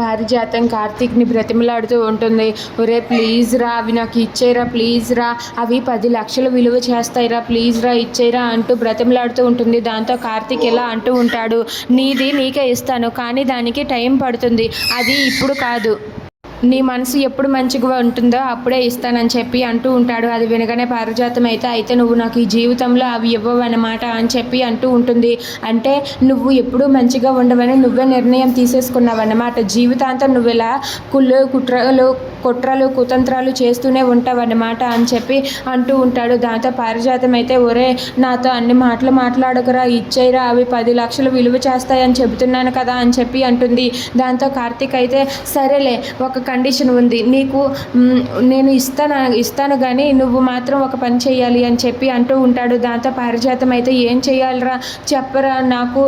పారిజాతం కార్తీక్ని బ్రతిమలాడుతూ ఉంటుంది. ఒరే ప్లీజ్ రా అవి నాకు ఇచ్చేరా ప్లీజ్ రా. అవి పది లక్షలు విలువ చేస్తాయిరా ప్లీజ్ రా ఇచ్చేరా అంటూ బ్రతిమలాడుతూ ఉంటుంది. దాంతో కార్తీక్ ఇలా అంటూ ఉంటాడు నీది నీకే ఇస్తాను కానీ దానికి టైం పడుతుంది. అది ఇప్పుడు కాదు. నీ మనసు ఎప్పుడు మంచిగా ఉంటుందో అప్పుడే ఇస్తానని చెప్పి అంటూ ఉంటాడు. అది వినగానే పారిజాతం అయితే అయితే నువ్వు నాకు ఈ జీవితంలో అవి ఇవ్వవన్నమాట అని చెప్పి అంటూ ఉంటుంది. అంటే నువ్వు ఎప్పుడూ మంచిగా ఉండవని నువ్వే నిర్ణయం తీసేసుకున్నావు అన్నమాట జీవితాంతం నువ్వు ఇలా కుళ్ళు కుట్రలు కుట్రలు కుతంత్రాలు చేస్తూనే ఉంటావన్నమాట అని చెప్పి అంటూ ఉంటాడు. దాంతో పారిజాతం అయితే ఒరే నాతో అన్ని మాటలు మాట్లాడకురా ఇచ్చేయరా అవి పది లక్షలు విలువ చేస్తాయని చెబుతున్నాను కదా అని చెప్పి అంటుంది. దాంతో కార్తీక్ అయితే సరేలే ఒక కండిషన్ ఉంది. నీకు నేను ఇస్తాను ఇస్తాను కానీ నువ్వు మాత్రం ఒక పని చేయాలి అని చెప్పి అంటూ ఉంటాడు. దాంతో పారిజాతం అయితే ఏం చేయాలిరా చెప్పరా నాకు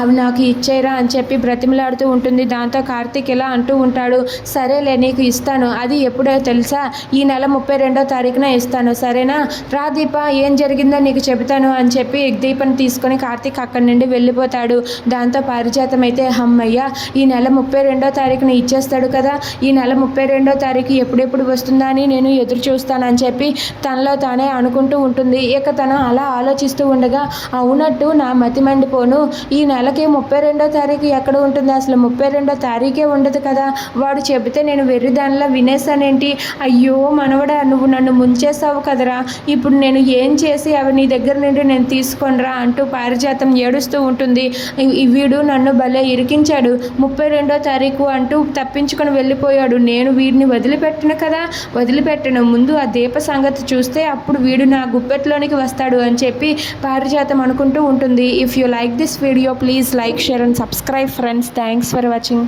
అవి నాకు ఇచ్చేయరా అని చెప్పి బ్రతిమలాడుతూ ఉంటుంది. దాంతో కార్తీక్ ఇలా అంటూ ఉంటాడు. సరేలే నీకు ఇస్తాను. అది ఎప్పుడో తెలుసా? ఈ నెల ముప్పై రెండో తారీఖున ఇస్తాను. సరేనా? రా దీప ఏం జరిగిందో నీకు చెబుతాను అని చెప్పి దీపని తీసుకొని కార్తీక్ అక్కడి నుండి వెళ్ళిపోతాడు. దాంతో పారిజాతం అయితే అమ్మయ్య ఈ నెల ముప్పై రెండో తారీఖున ఇచ్చేస్తాడు కదా. ఈ నెల ముప్పై రెండో తారీఖు ఎప్పుడెప్పుడు వస్తుందా అని నేను ఎదురు చూస్తానని చెప్పి తనలో తానే అనుకుంటూ ఉంటుంది. ఇక తను అలా ఆలోచిస్తూ ఉండగా అవునట్టు నా మతి మండిపోను. ఈ నెలకి ముప్పై రెండో తారీఖు ఎక్కడ ఉంటుంది? అసలు ముప్పై రెండో తారీఖే ఉండదు కదా. వాడు చెబితే నేను వెర్రి దానిలో వినేసానేంటి అయ్యో మనవడా నువ్వు నన్ను ముంచేసావు కదరా. ఇప్పుడు నేను ఏం చేసి అవి నీ దగ్గర నుండి నేను తీసుకొనిరా అంటూ పారిజాతం ఏడుస్తూ ఉంటుంది. ఈ- వీడు నన్ను భలే ఇరికించాడు. ముప్పై రెండో తారీఖు అంటూ తప్పించుకొని వెళ్ళిపోయాడు. నేను వీడిని వదిలిపెట్టను కదా. వదిలిపెట్టను. ముందు ఆ దీప సంగతి చూస్తే అప్పుడు వీడు నా గుప్పెట్లోనికి వస్తాడు అని చెప్పి పారిజాతం అనుకుంటూ ఉంటుంది. If you like this video please like share and subscribe friends thanks for watching